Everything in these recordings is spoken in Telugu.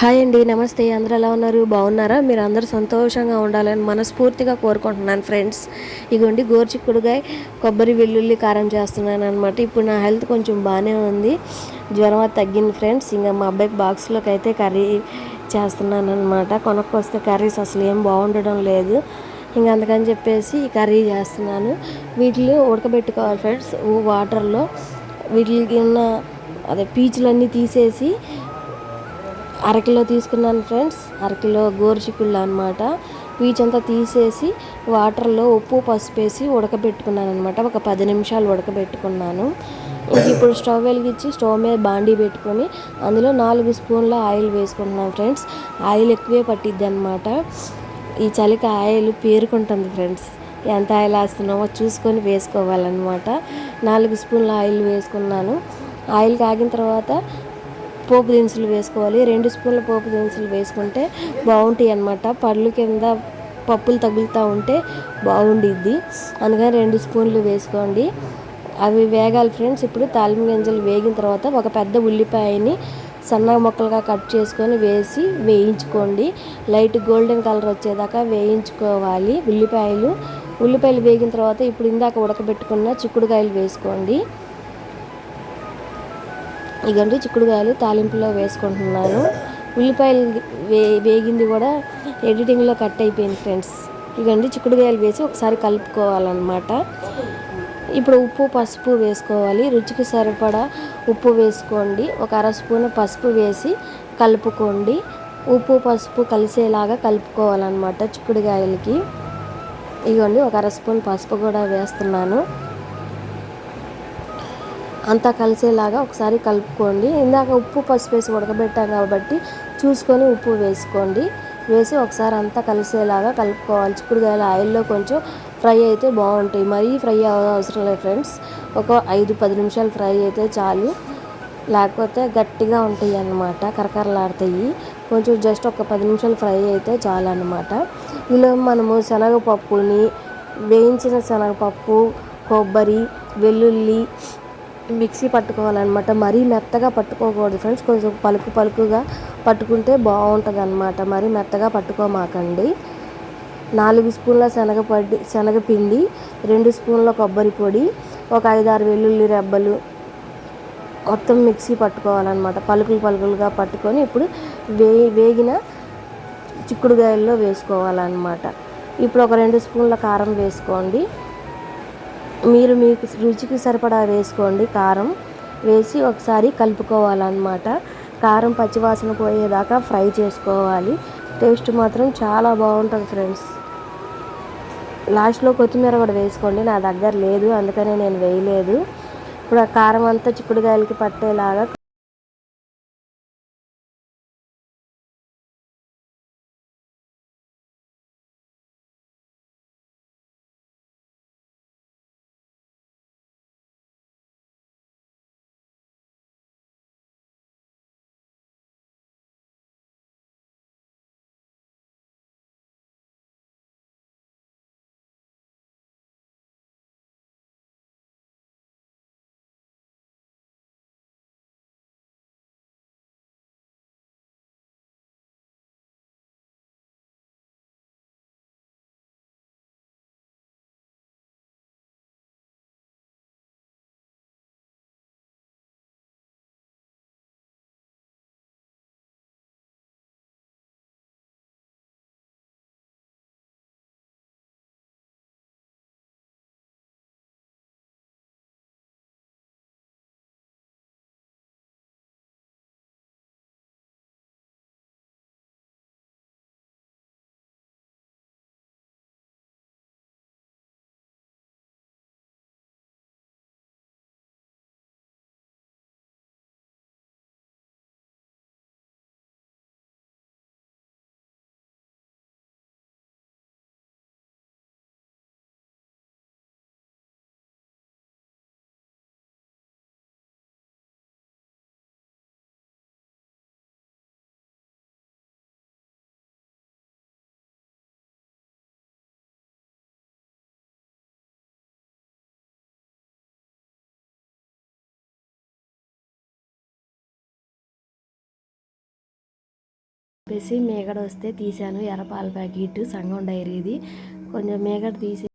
హాయ్ అండి నమస్తే. అందరూ ఎలా ఉన్నారు? బాగున్నారా? మీరు అందరూ సంతోషంగా ఉండాలని మనస్ఫూర్తిగా కోరుకుంటున్నాను ఫ్రెండ్స్. ఇగోండి గోర్చిక్కుడుగాయ కొబ్బరి వెల్లుల్లి కారం చేస్తున్నాను అనమాట ఇప్పుడు నా హెల్త్ కొంచెం బాగానే ఉంది. జ్వరం అది తగ్గింది ఫ్రెండ్స్. ఇంకా మా అబ్బాయికి బాక్స్లోకి అయితే కర్రీ చేస్తున్నాను అనమాట కొనక్కొస్తే కర్రీస్ అసలు ఏం బాగుండడం లేదు. ఇంకా అందుకని చెప్పేసి ఈ కర్రీ చేస్తున్నాను. వీటిని ఉడకబెట్టుకోవాలి ఫ్రెండ్స్. వాటర్లో వీటికి ఉన్న అదే పీచులన్నీ తీసేసి అరకిలో తీసుకున్నాను ఫ్రెండ్స్. అరకిలో గోరుచిక్కుళ్ళు అనమాట పీచంతా తీసేసి వాటర్లో ఉప్పు పసుపు వేసి ఉడకబెట్టుకున్నాను అనమాట ఒక పది నిమిషాలు ఉడకబెట్టుకున్నాను. ఇప్పుడు స్టవ్ వెలిగించి స్టవ్ మీద బాండీ పెట్టుకొని అందులో నాలుగు స్పూన్ల ఆయిల్ వేసుకుంటున్నాను ఫ్రెండ్స్. ఆయిల్ ఎక్కువే పట్టిద్ది అనమాట ఈ చలికి ఆయిల్ పేరుకుంటుంది ఫ్రెండ్స్. ఎంత ఆయిల్ వేస్తున్నామో చూసుకొని వేసుకోవాలన్నమాట. నాలుగు స్పూన్ల ఆయిల్ వేసుకున్నాను. ఆయిల్ కాగిన తర్వాత పోపు దినుసులు వేసుకోవాలి. రెండు స్పూన్ల పోపు దినుసులు వేసుకుంటే బాగుంటాయి అన్నమాట. పళ్ళు కింద పప్పులు తగులుతూ ఉంటే బాగుండిద్ది. అందుకని రెండు స్పూన్లు వేసుకోండి. అవి వేగాలి ఫ్రెండ్స్. ఇప్పుడు తాలింపు గింజలు వేగిన తర్వాత ఒక పెద్ద ఉల్లిపాయని సన్నగా ముక్కలుగా కట్ చేసుకొని వేసి వేయించుకోండి. లైట్ గోల్డెన్ కలర్ వచ్చేదాకా వేయించుకోవాలి ఉల్లిపాయలు. ఉల్లిపాయలు వేగిన తర్వాత ఇప్పుడు ఇందాక ఉడకబెట్టుకున్న చిక్కుడుకాయలు వేసుకోండి. ఇగండి చిక్కుడుకాయలు తాలింపులో వేసుకుంటున్నాను. ఉల్లిపాయలు వే వేగింది కూడా ఎడిటింగ్లో కట్ అయిపోయింది ఫ్రెండ్స్. ఇగండి చిక్కుడుకాయలు వేసి ఒకసారి కలుపుకోవాలన్నమాట. ఇప్పుడు ఉప్పు పసుపు వేసుకోవాలి. రుచికి సరిపడా ఉప్పు వేసుకోండి. ఒక అర స్పూన్ పసుపు వేసి కలుపుకోండి. ఉప్పు పసుపు కలిసేలాగా కలుపుకోవాలన్నమాట చిక్కుడుకాయలకి. ఇగోండి ఒక అర స్పూన్ పసుపు కూడా వేస్తున్నాను. అంతా కలిసేలాగా ఒకసారి కలుపుకోండి. ఇందాక ఉప్పు పసుపు వేసి ఉడకబెట్టాం కాబట్టి చూసుకొని ఉప్పు వేసుకోండి. వేసి ఒకసారి అంతా కలిసేలాగా కలుపుకోవాలి. చిక్కుడుకాయలు ఆయిల్లో కొంచెం ఫ్రై అయితే బాగుంటాయి. మరీ ఫ్రై అవసరం లేదు ఫ్రెండ్స్. ఒక ఐదు పది నిమిషాలు ఫ్రై అయితే చాలు. లేకపోతే గట్టిగా ఉంటాయి అన్నమాట. కరకరలాడతాయి. కొంచెం జస్ట్ ఒక పది నిమిషాలు ఫ్రై అయితే చాలు అనమాట ఇలా మనము శనగపప్పుని వేయించిన శనగపప్పు కొబ్బరి వెల్లుల్లి మిక్సీ పట్టుకోవాలన్నమాట. మరీ మెత్తగా పట్టుకోకూడదు ఫ్రెండ్స్. కొంచెం పలుకు పలుకుగా పట్టుకుంటే బాగుంటుంది అనమాట మరీ మెత్తగా పట్టుకోమాకండి. నాలుగు స్పూన్ల శనగపడి శనగపిండి రెండు స్పూన్ల కొబ్బరి పొడి ఒక ఐదారు వెల్లుల్లి రెబ్బలు మొత్తం మిక్సీ పట్టుకోవాలన్నమాట. పలుకులు పలుకులుగా పట్టుకొని ఇప్పుడు వే వేగిన చిక్కుడుగాయల్లో వేసుకోవాలన్నమాట. ఇప్పుడు ఒక రెండు స్పూన్ల కారం వేసుకోండి. మీరు మీకు రుచికి సరిపడా వేసుకోండి. కారం వేసి ఒకసారి కలుపుకోవాలన్నమాట. కారం పచ్చివాసన పోయేదాకా ఫ్రై చేసుకోవాలి. టేస్ట్ మాత్రం చాలా బాగుంటుంది ఫ్రెండ్స్. లాస్ట్లో కొత్తిమీర కూడా వేసుకోండి. నా దగ్గర లేదు అందుకనే నేను వేయలేదు. ఇప్పుడు ఆ కారం అంతా చిక్కుడుకాయలకి పట్టేలాగా చెప్పేసి మేగడ వస్తే తీశాను ఎర్రపాల ప్యాకెట్ సంగం డైరీది. కొంచెం మేగడ తీసి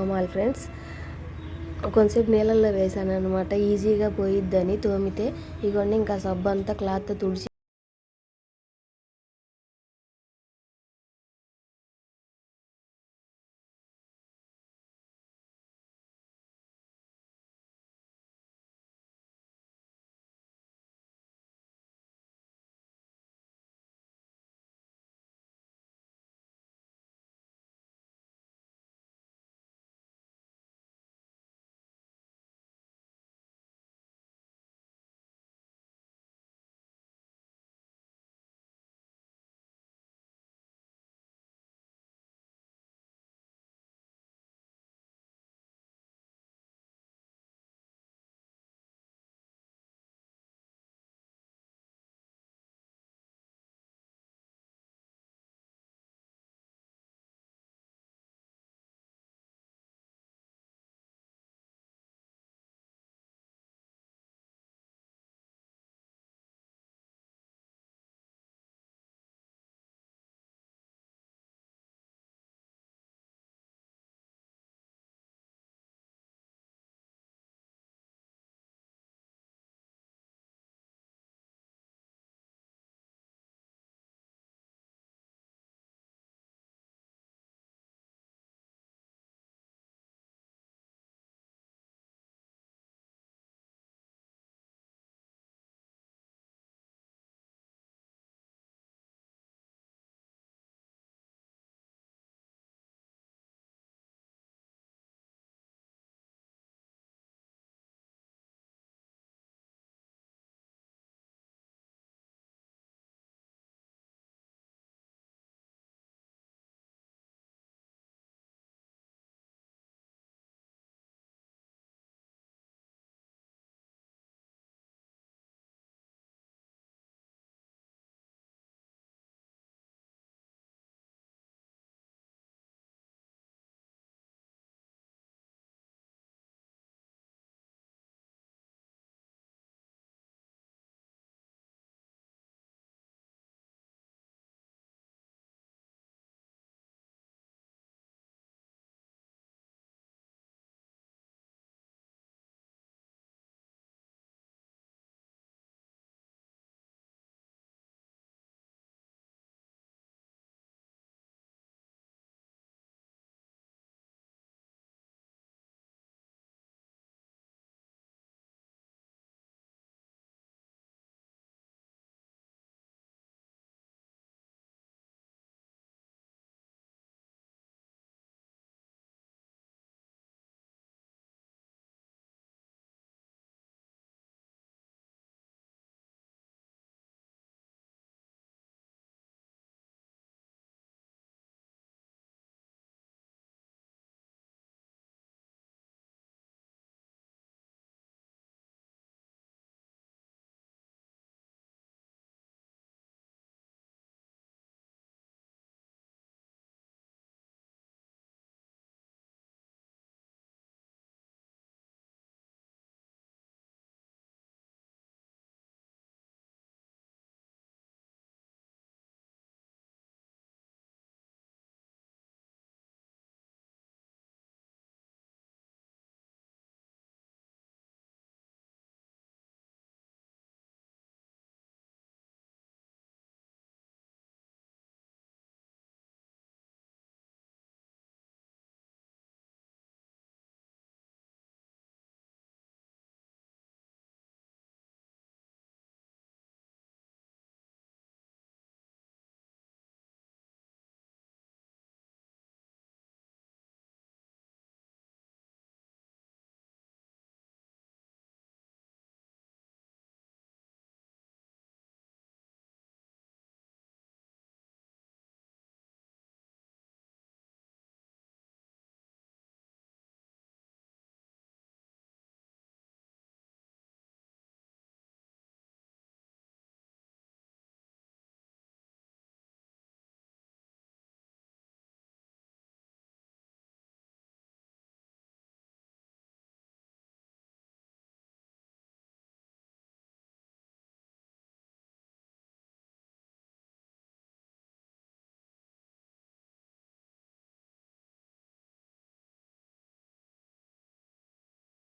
తోమాలి ఫ్రెండ్స్. కొంతసేపు నీళ్ళల్లో వేసాను అనమాట ఈజీగా పోయిద్దని తోమితే. ఇగోండి ఇంకా సబ్బు అంతా క్లాత్తో తుడిచి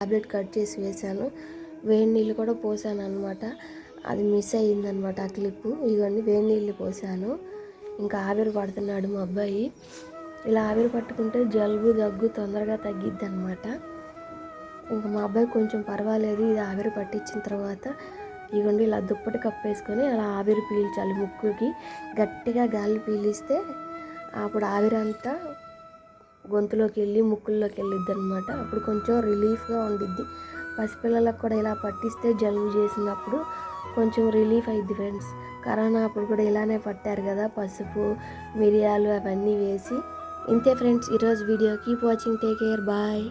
టాబ్లెట్ కట్ చేసి వేశాను. వేడి నీళ్ళు కూడా పోసాను అనమాట అది మిస్ అయ్యిందనమాట ఆ క్లిప్పు ఇవన్నీ వేడి నీళ్ళు పోసాను. ఇంకా ఆవిరి పడుతున్నాడు మా అబ్బాయి. ఇలా ఆవిరి పట్టుకుంటే జలుబు దగ్గు తొందరగా తగ్గిద్ది అనమాట ఇంకా మా అబ్బాయి కొంచెం పర్వాలేదు ఇది ఆవిరి పట్టించిన తర్వాత. ఇగోండి ఇలా దుప్పటి కప్పేసుకొని అలా ఆవిరి పీల్చాలి ముక్కుకి. గట్టిగా గాలి పీలిస్తే అప్పుడు ఆవిరి అంతా గొంతులోకి వెళ్ళి ముక్కుల్లోకి వెళ్ళిద్ది అనమాట అప్పుడు కొంచెం రిలీఫ్గా ఉండిద్ది. పసిపిల్లలకు కూడా ఇలా పట్టిస్తే జలుబు చేసినప్పుడు కొంచెం రిలీఫ్ అయింది ఫ్రెండ్స్. కరోనా అప్పుడు కూడా ఇలానే పట్టారు కదా పసుపు మిరియాలు అవన్నీ వేసి. ఇంతే ఫ్రెండ్స్ ఈరోజు video keep watching take care bye.